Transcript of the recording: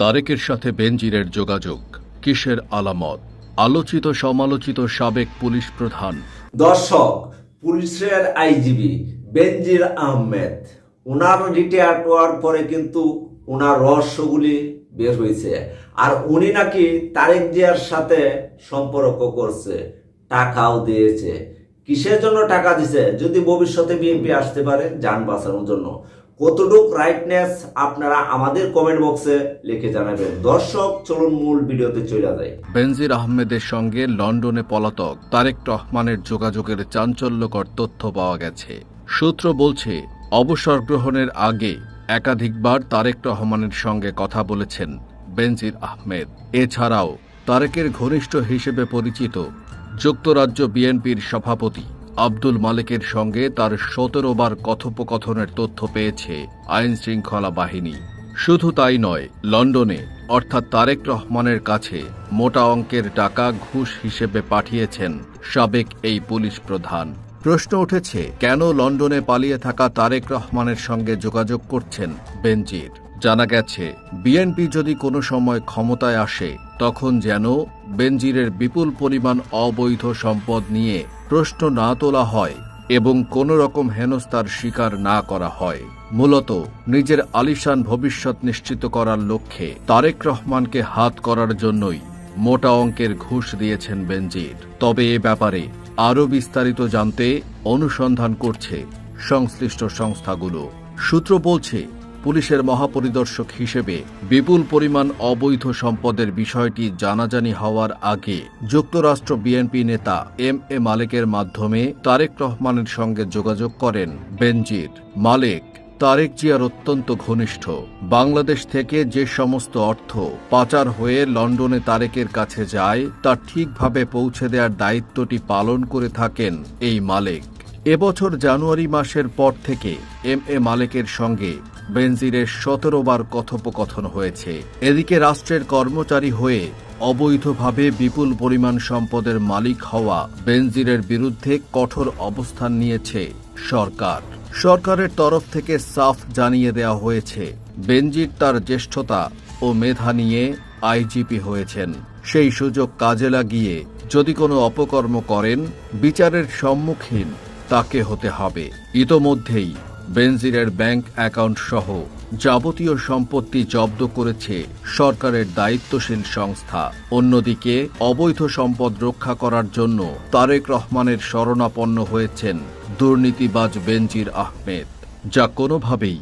তারেকের সাথে বেনজিরের যোগাযোগ। কিসের আলামত? আলোচিত সমালোচিত সাবেক পুলিশ প্রধান। দর্শক, পুলিশের আইজিবি বেনজির আহমেদ ওনার রিটায়ার হওয়ার পরে কিন্তু ওনার রহস্যগুলি বের হয়েছে। আর উনি নাকি তারেক জিয়ার সাথে সম্পর্ক করছে, টাকাও দিয়েছে। কিসের জন্য টাকা দিছে? যদি ভবিষ্যতে বিএনপি আসতে পারে, যান বাঁচানোর জন্য। কতটুক রাইটনেস আপনারা আমাদের কমেন্ট বক্সে লিখে জানাবেন। দর্শক, চলুন মূল ভিডিওতে চলে যায় বেনজির আহমেদের সঙ্গে লন্ডনে পলাতক তারেক রহমানের যোগাযোগের চাঞ্চল্যকর তথ্য পাওয়া গেছে। সূত্র বলছে, অবসর গ্রহণের আগে একাধিকবার তারেক রহমানের সঙ্গে কথা বলেছেন বেনজির আহমেদ। এছাড়াও তারেকের ঘনিষ্ঠ হিসেবে পরিচিত যুক্তরাজ্য বিএনপির সভাপতি আব্দুল মালিকের সঙ্গে তার সতেরো বার কথোপকথনের তথ্য পেয়েছে আইন শৃঙ্খলা বাহিনী। শুধু তাই নয়, লন্ডনে, অর্থাৎ তারেক রহমানের কাছে মোটা অঙ্কের টাকা ঘুষ হিসেবে পাঠিয়েছেন সাবেক এই পুলিশ প্রধান। প্রশ্ন উঠেছে, কেন লন্ডনে পালিয়ে থাকা তারেক রহমানের সঙ্গে যোগাযোগ করছেন বেনজির? জানা গেছে, বিএনপি যদি কোনো সময় ক্ষমতায় আসে, তখন যেন বেনজিরের বিপুল পরিমাণ অবৈধ সম্পদ নিয়ে প্রশ্ন না তোলা হয় এবং কোনো রকম হেনস্থার শিকার না করা হয়। মূলত নিজের আলিশান ভবিষ্যৎ নিশ্চিত করার লক্ষ্যে তারেক রহমানকে হাত করার জন্যই মোটা অঙ্কের ঘুষ দিয়েছেন বেনজির। তবে এ ব্যাপারে আরও বিস্তারিত জানতে অনুসন্ধান করছে সংশ্লিষ্ট সংস্থাগুলো। সূত্র বলছে পুলিশের মহাপরিদর্শক হিসেবে বিপুল পরিমাণ অবৈধ সম্পদের বিষয়টি জানাজানি হওয়ার আগে যুক্তরাষ্ট্র বিএনপি নেতা এম এ মালেকের মাধ্যমে তারেক রহমানের সঙ্গে যোগাযোগ করেন বেনজির। মালেক, তারেক জিয়ার অত্যন্ত ঘনিষ্ঠ। বাংলাদেশ থেকে যে সমস্ত অর্থ পাচার হয়ে লন্ডনে তারেকের কাছে যায়, তা ঠিকভাবে পৌঁছে দেওয়ার দায়িত্বটি পালন করে থাকেন এই মালেক। এবছর জানুয়ারি মাসের পর থেকে এম এ মালেকের সঙ্গে বেনজিরের সতেরো বার কথোপকথন হয়েছে। এদিকে রাষ্ট্রের কর্মচারী হয়ে অবৈধভাবে বিপুল পরিমাণ সম্পদের মালিক হওয়া বেনজিরের বিরুদ্ধে কঠোর অবস্থান নিয়েছে সরকার। সরকারের তরফ থেকে সাফ জানিয়ে দেওয়া হয়েছে বেনজির তার জ্যেষ্ঠতা ও মেধা নিয়ে আইজিপি হয়েছেন। সেই সুযোগ কাজে লাগিয়ে যদি কোনো অপকর্ম করেন, বিচারের সম্মুখীন তাকে হতে হবে। ইতোমধ্যেই বেনজিরের ব্যাংক অ্যাকাউন্ট সহ যাবতীয় সম্পত্তি জব্দ করেছে সরকারের দায়িত্বশীল সংস্থা। অন্যদিকে, অবৈধ সম্পদ রক্ষা করার জন্য তারেক রহমানের শরণাপন্ন হয়েছেন দুর্নীতিবাজ বেনজির আহমেদ, যা কোনোভাবেই